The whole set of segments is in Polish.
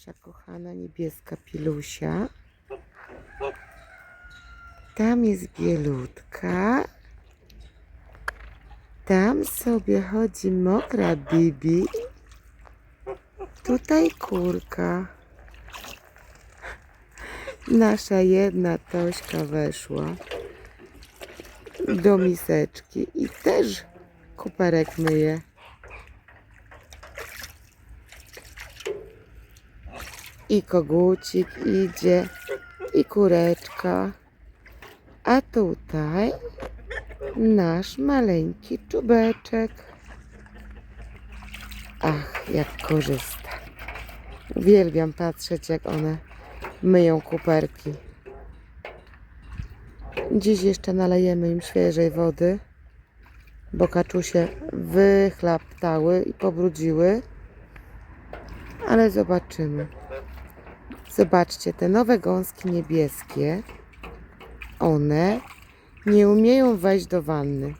Nasza kochana niebieska pilusia. Tam jest bielutka. Tam sobie chodzi mokra Bibi. Tutaj kurka. Nasza jedna Tośka weszła do miseczki i też kuperek myje. I kogucik idzie, i kureczka. A tutaj nasz maleńki czubeczek. Ach, jak korzysta. Uwielbiam patrzeć, jak one myją kuperki. Dziś jeszcze nalejemy im świeżej wody, bo kaczusie wychlaptały i pobrudziły. Ale zobaczymy. Zobaczcie, te nowe gąski niebieskie, one nie umieją wejść do wanny.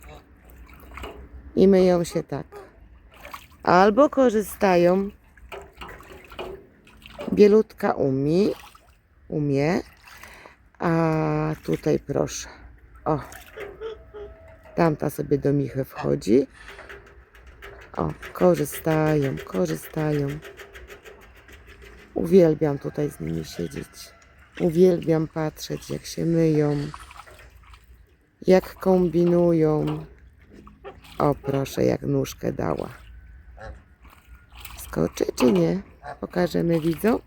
I myją się tak. Albo korzystają. Bielutka umie, umie, a tutaj proszę. O, tamta sobie do michy wchodzi. O, korzystają, korzystają. Uwielbiam tutaj z nimi siedzieć. Uwielbiam patrzeć, jak się myją, jak kombinują. O, proszę, jak nóżkę dała. Skoczy czy nie? Pokażemy widzom.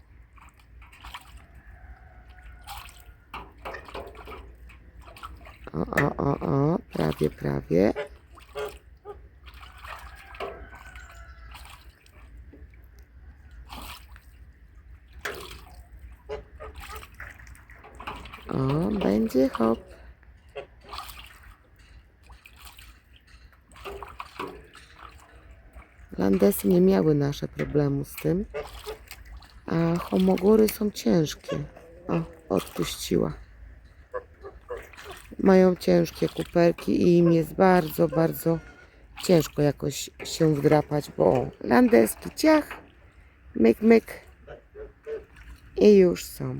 O, o, o, o, prawie, prawie. O, będzie hop. Landesy nie miały nasze problemu z tym, a homogory są ciężkie. O, odpuściła. Mają ciężkie kuperki i im jest bardzo, bardzo ciężko jakoś się wdrapać, bo landeski ciach, myk, myk i już są.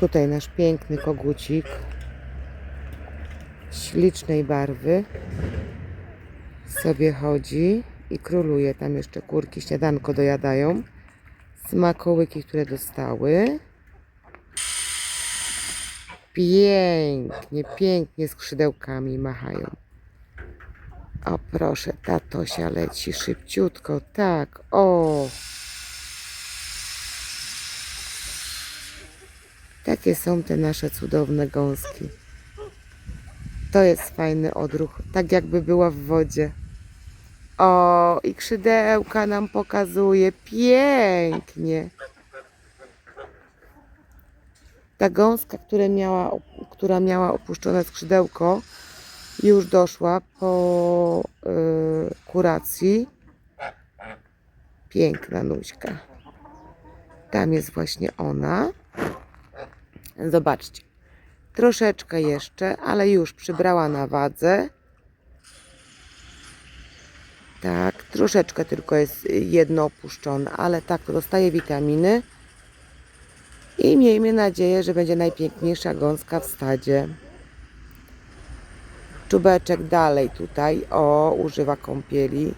Tutaj nasz piękny kogucik ślicznej barwy sobie chodzi i króluje. Tam jeszcze kurki śniadanko dojadają. Smakołyki, które dostały. Pięknie, pięknie skrzydełkami machają. O proszę, ta Tosia leci szybciutko. Tak, o. Takie są te nasze cudowne gąski. To jest fajny odruch, tak jakby była w wodzie. O, i krzydełka nam pokazuje. Pięknie. Ta gąska, która miała, która miała opuszczone skrzydełko, już doszła po y, kuracji. Piękna nuśka. Tam jest właśnie ona. Zobaczcie. Troszeczkę jeszcze, ale już przybrała na wadze. Tak, troszeczkę tylko jest jedno opuszczone, ale tak, dostaje witaminy. I miejmy nadzieję, że będzie najpiękniejsza gąska w stadzie. Czubeczek dalej tutaj, o, używa kąpieli.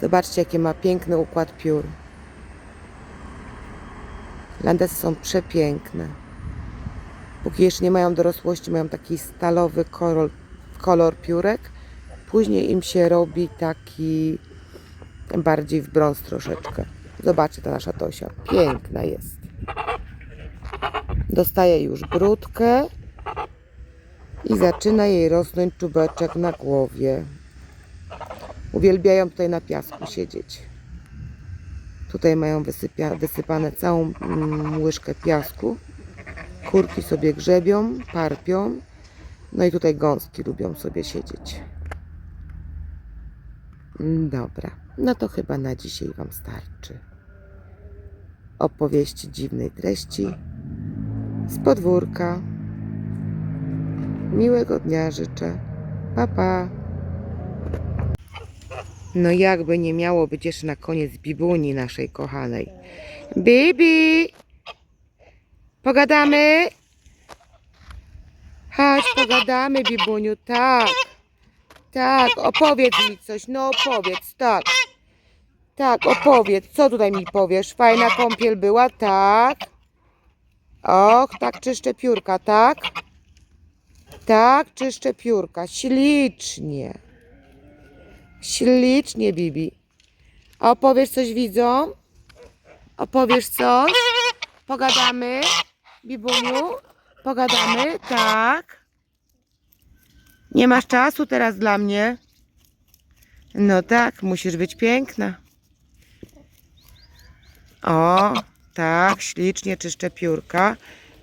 Zobaczcie, jakie ma piękny układ piór. Landesy są przepiękne. Póki jeszcze nie mają dorosłości, mają taki stalowy kolor, kolor piórek. Później im się robi taki bardziej w brąz troszeczkę. Zobaczcie, ta nasza Tosia. Piękna jest. Dostaje już brudkę i zaczyna jej rosnąć czubeczek na głowie. Uwielbiają tutaj na piasku siedzieć. Tutaj mają wysypia, wysypane całą mm, łyżkę piasku. Kurki sobie grzebią, parpią. No i tutaj gąski lubią sobie siedzieć. Mm, Dobra, no to chyba na dzisiaj Wam starczy. Opowieści dziwnej treści z podwórka. Miłego dnia życzę. Pa, pa. No jakby nie miało być jeszcze na koniec bibuni naszej kochanej. Bibi! Pogadamy? Chodź, pogadamy, Bibuniu, tak. Tak, opowiedz mi coś, no opowiedz, tak. Tak, opowiedz, co tutaj mi powiesz? Fajna kąpiel była, tak. Och, tak czyszczę piórka, tak? Tak, czyszczę piórka, ślicznie. Ślicznie, Bibi. Opowiesz coś widzom? Opowiesz coś? Pogadamy? Bibuniu? Pogadamy? Tak. Nie masz czasu teraz dla mnie? No tak, musisz być piękna. O, tak, ślicznie czyszczę piórka.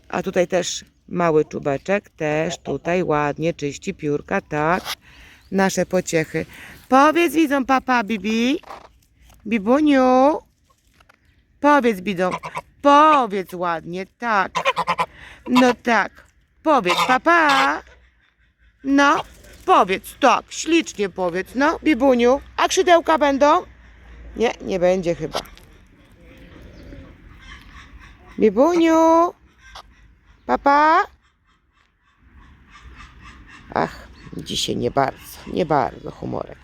A tutaj też mały czubeczek, też tutaj ładnie czyści piórka, tak. Nasze pociechy. Powiedz widzom papa, Bibi. Bibuniu. Powiedz widzom. Powiedz ładnie, tak. No tak. Powiedz papa. No, powiedz, tak, ślicznie powiedz. No, Bibuniu. A krzydełka będą? Nie, nie będzie chyba. Bibuniu. Papa. Ach, dzisiaj nie bardzo, nie bardzo humorek.